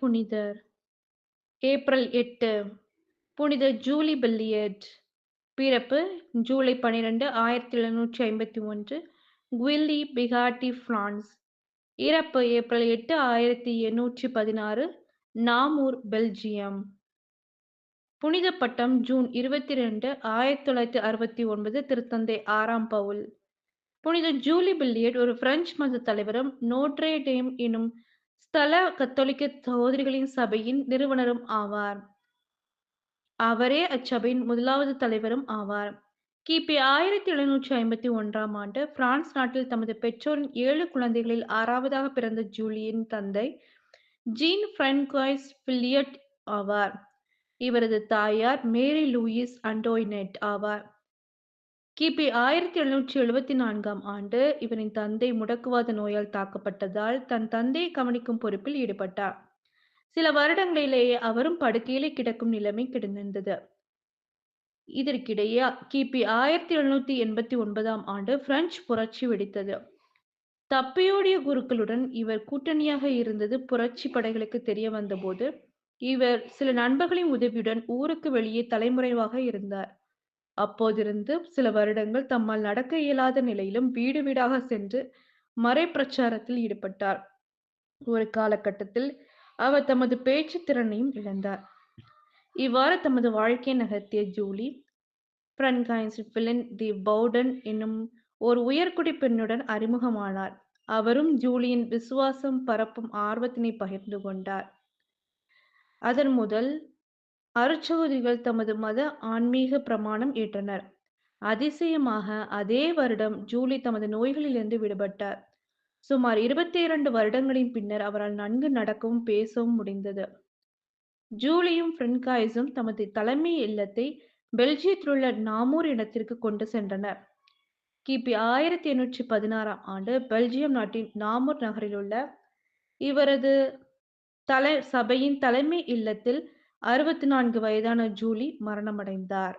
புனிதர். ஏப்ரல் எட்டு புனித ஜூலி பெல்லியட் பிறப்பு ஜூலை பன்னிரெண்டு ஆயிரத்தி எழுநூற்றி ஐம்பத்தி ஒன்று குவில்லி பிகாட்டி பிரான்ஸ். இறப்பு ஏப்ரல் எட்டு ஆயிரத்தி எண்ணூற்றி பதினாறு நாமூர் பெல்ஜியம். புனித பட்டம் ஜூன் இருபத்தி ரெண்டு ஆயிரத்தி தொள்ளாயிரத்தி அறுபத்தி ஒன்பது திருத்தந்தை ஆறாம் பவுல். புனித ஜூலி பில்லியட் ஒரு பிரெஞ்சு மத தலைவரும் நோட்ரேடேம் எனும் ஸ்தல கத்தோலிக்க சகோதரிகளின் சபையின் நிறுவனரும் ஆவார். அவரே அச்சபையின் முதலாவது தலைவரும் ஆவார். கிபி ஆயிரத்தி எழுநூற்றி ஐம்பத்தி ஒன்றாம் ஆண்டு பிரான்ஸ் நாட்டில் தமது பெற்றோரின் ஏழு குழந்தைகளில் ஆறாவதாக பிறந்த ஜூலியின் தந்தை ஜீன் பிரான்காய்ஸ் பில்லியட் ஆவார். இவரது தாயார் மேரி லூயிஸ் அண்டோய்னெட் ஆவார். கிபி ஆயிரத்தி எழுநூற்றி எழுபத்தி நான்காம் ஆண்டு இவரின் தந்தை முடக்குவாத நோயால் தாக்கப்பட்டதால் தன் தந்தையை கவனிக்கும் பொறுப்பில் ஈடுபட்டார். சில வருடங்களிலேயே அவரும் படுக்கையிலே கிடக்கும் நிலைமை கிடந்திருந்தது. இதற்கிடையே கிபி ஆயிரத்தி எழுநூத்தி எண்பத்தி ஒன்பதாம் ஆண்டு பிரெஞ்சு புரட்சி வெடித்தது. தப்பியோடிய குருக்களுடன் இவர் கூட்டணியாக இருந்தது புரட்சி படைகளுக்கு தெரிய வந்தபோது இவர் சில நண்பர்களின் உதவியுடன் ஊருக்கு வெளியே தலைமுறைவாக இருந்தார். அப்போதிருந்து சில வருடங்கள் தம்மால் நடக்க இயலாத நிலையிலும் வீடு வீடாக சென்று மறை பிரச்சாரத்தில் ஈடுபட்டார். ஒரு காலகட்டத்தில் அவர் தமது பேச்சு திறனையும் இழந்தார். இவ்வாறு தமது வாழ்க்கையை நகர்த்திய ஜூலி பிரன்காயின் தி பவுடன் என்னும் ஒரு உயர்குடி பெண்ணுடன் அறிமுகமானார். அவரும் ஜூலியின் விசுவாசம் பரப்பும் ஆர்வத்தினை பகிர்ந்து கொண்டார். அதன் முதல் அருச்சகுதிகள் தமது மத ஆன்மீக பிரமாணம் ஏற்றனர். அதிசயமாக அதே வருடம் ஜூலி தமது நோய்களிலிருந்து விடுபட்டார். சுமார் இருபத்தி இரண்டு வருடங்களின் பின்னர் அவரால் நன்கு நடக்கவும் பேசவும் முடிந்தது. ஜூலியும் பிரென்காய்ஸும் தமது தலைமை இல்லத்தை பெல்ஜியத்தில் உள்ள நாமூர் இடத்திற்கு கொண்டு சென்றனர். கிபி ஆயிரத்தி எண்ணூற்றி பதினாறாம் ஆண்டு பெல்ஜியம் நாட்டின் நாமூர் நகரில் உள்ள இவரது தலை சபையின் தலைமை இல்லத்தில் அறுபத்தி நான்கு வயதான ஜூலி மரணமடைந்தார்.